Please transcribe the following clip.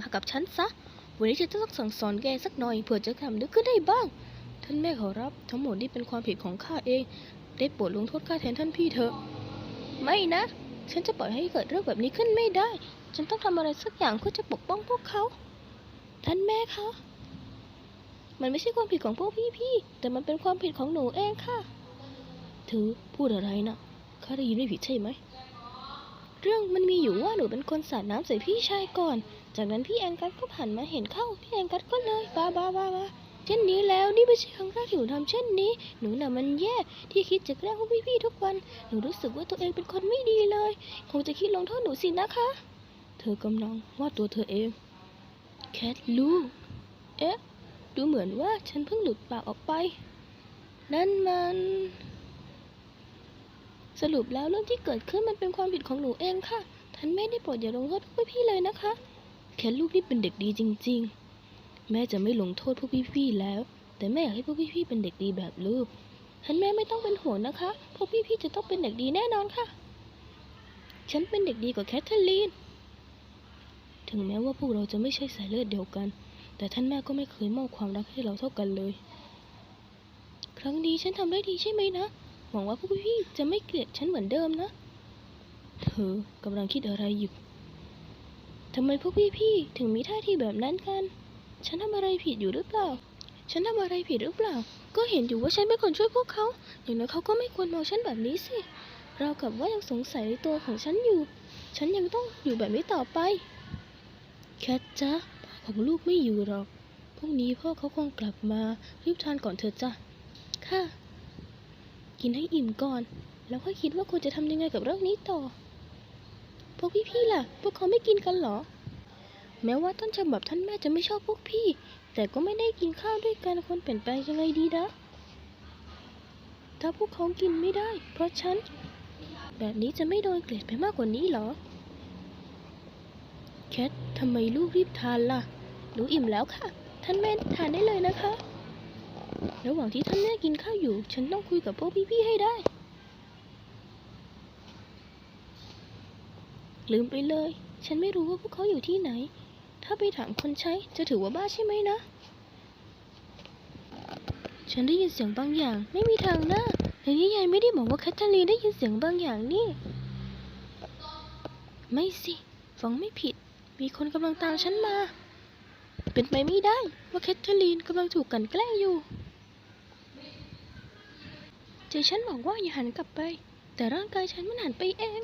มากับฉันซะ วันนี้ฉันจะต้องสั่งสอนแกสักหน่อยเผื่อจะทำนึกขึ้นได้บ้าง ท่านแม่ขอรับ ทั้งหมดนี่เป็นความผิดของข้าเอง ได้โปรดลงโทษข้าแทนท่านพี่เถอะ ไม่นะ ฉันจะปล่อยให้เกิดเรื่องแบบนี้ขึ้นไม่ได้ ฉันต้องทำอะไรสักอย่างเพื่อจะปกป้องพวกเขา ท่านแม่คะ มันไม่ใช่ความผิดของพวกพี่ๆ แต่มันเป็นความผิดของหนูเองค่ะ เธอพูดอะไรนะข้าได้ยินไม่ผิดใช่ไหม เรื่องมันมีอยู่ว่าหนูเป็นคนสาดน้ำใส่พี่ชายก่อน จากนั้นพี่แองกัสก็ผ่านมาเห็นเข้า พี่แองกัสก็เลยบ้าบ้าบ้าบ้าเช่นนี้แล้วนี่ไม่ใช่ครั้งแรกที่หนูทำเช่นนี้ หนูน่ะมันแย่ที่คิดจะแกล้งพวกพี่ๆทุกวัน หนูรู้สึกว่าตัวเองเป็นคนไม่ดีเลย คงจะคิดลงโทษหนูสินะคะ เธอกำลังว่าตัวเธอเอง แคทลูเอ๊ะ ดูเหมือนว่าฉันเพิ่งหลุดปากออกไป นั่นมัน สรุปแล้วเรื่องที่เกิดขึ้นมันเป็นความผิดของหนูเองค่ะ ท่านแม่ได้โปรดอย่าลงโทษพวกพี่เลยนะคะ แค่ลูกนี่เป็นเด็กดีจริง ๆ แม่จะไม่ลงโทษพวกพี่ๆแล้ว แต่แม่อยากให้พวกพี่ๆเป็นเด็กดีแบบลูก ท่านแม่ไม่ต้องเป็นห่วงนะคะ พวกพี่ๆจะต้องเป็นเด็กดีแน่นอนค่ะ ฉันเป็นเด็กดีกว่าแคทเธอรีน ถึงแม้ว่าพวกเราจะไม่ใช่สายเลือดเดียวกัน แต่ท่านแม่ก็ไม่เคยมอบความรักให้เราเท่ากันเลย ครั้งนี้ฉันทำได้ดีใช่ไหมนะ หวังว่าพวกพี่จะไม่เกลียดฉันเหมือนเดิมนะ เธอกำลังคิดอะไรอยู่ทำไมพวกพี่ๆถึงมีท่าทีแบบนั้นกัน ฉันทำอะไรผิดอยู่หรือเปล่า ฉันทำอะไรผิดหรือเปล่า ก็เห็นอยู่ว่าฉันเป็นคนช่วยพวกเขา อย่างน้อยเขาก็ไม่ควรมองฉันแบบนี้สิ เรากับว่ายังสงสัยในตัวของฉันอยู่ ฉันยังต้องอยู่แบบนี้ต่อไป แคทจ๊ะของลูกไม่อยู่หรอก พรุ่งนี้พ่อเขาคงกลับมา รีบทานก่อนเถอะจ้ะค่ะ กินให้อิ่มก่อน แล้วค่อยคิดว่าควรจะทำยังไงกับเรื่องนี้ต่อ พวกพี่ๆล่ะ พวกเขาไม่กินกันเหรอ แม้ว่าต้นฉบับท่านแม่จะไม่ชอบพวกพี่ แต่ก็ไม่ได้กินข้าวด้วยกันควรเปลี่ยนแปลงยังไงดีนะถ้าพวกเขากินไม่ได้ เพราะฉัน แบบนี้จะไม่โดนเกลียดไปมากกว่านี้เหรอ แคททำไมลูกรีบทานล่ะ หนูอิ่มแล้วค่ะ ท่านแม่ทานได้เลยนะคะ ระหว่างที่ท่านแม่กินข้าวอยู่ ฉันต้องคุยกับพวกพี่ๆให้ได้ ลืมไปเลย ฉันไม่รู้ว่าพวกเขาอยู่ที่ไหน ถ้าไปถามคนใช้จะถือว่าบ้าใช่ไหมนะ ฉันได้ยินเสียงบางอย่าง ไม่มีทางนะในนิยายไม่ได้บอกว่าแคทเธอรีนได้ยินเสียงบางอย่างนี่ ไม่สิฟังไม่ผิด มีคนกำลังตามฉันมา เป็นไปไม่ได้ว่าแคทเธอรีนกำลังถูกกลันแกล้งอยู่ ใจฉันบอกว่าอย่าหันกลับไป แต่ร่างกายฉันมันหันไปเอง